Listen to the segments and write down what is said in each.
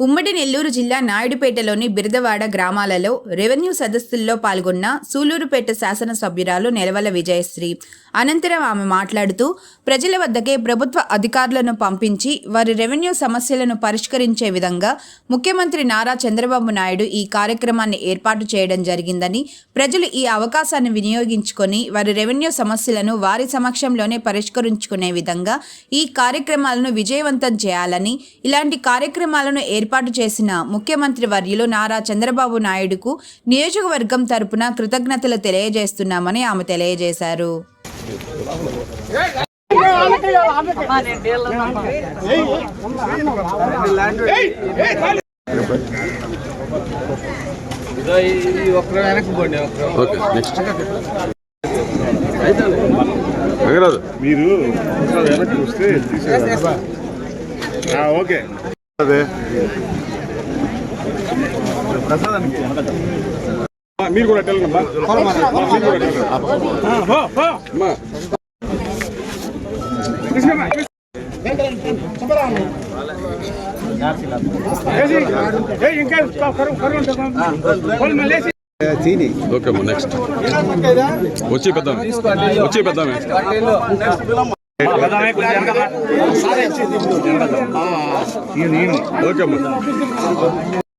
ఉమ్మడి నెల్లూరు జిల్లా నాయుడుపేటలోని బిరదవాడ గ్రామాలలో రెవెన్యూ సదస్సుల్లో పాల్గొన్న సూలూరుపేట శాసనసభ్యురాలు నెలవల విజయశ్రీ. అనంతరం ఆమె మాట్లాడుతూ ప్రజల వద్దకే ప్రభుత్వ అధికారులను పంపించి వారి రెవెన్యూ సమస్యలను పరిష్కరించే విధంగా ముఖ్యమంత్రి నారా చంద్రబాబు నాయుడు ఈ కార్యక్రమాన్ని ఏర్పాటు చేయడం జరిగిందని ప్రజలు ఈ అవకాశాన్ని వినియోగించుకొని వారి రెవెన్యూ సమస్యలను వారి సమక్షంలోనే పరిష్కరించుకునే విధంగా ఈ కార్యక్రమాలను విజయవంతం చేయాలని ఇలాంటి కార్యక్రమాలను ఏర్పాటు చేసిన ముఖ్యమంత్రి వర్యులు నారా చంద్రబాబు నాయుడుకు నియోజకవర్గం తరపున కృతజ్ఞతలు తెలియజేస్తున్నామని ఆమె తెలియజేశారు. ఓకే నెక్స్ట్ రంగరాజు మీరు ఒకసారి వెనక్కి వస్తే ఓకే. మీరు కూడా. ఓకే నెక్స్ట్ వచ్చి పెద్దాం వచ్చి పెద్దామే.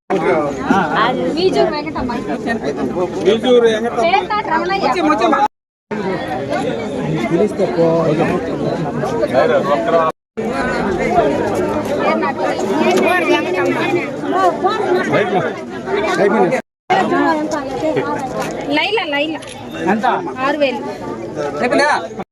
ఓకే అమ్మా బీజూరు వెంకటమ్మ పేరుతాటి లైలా లైలా. ఆరు వేలు.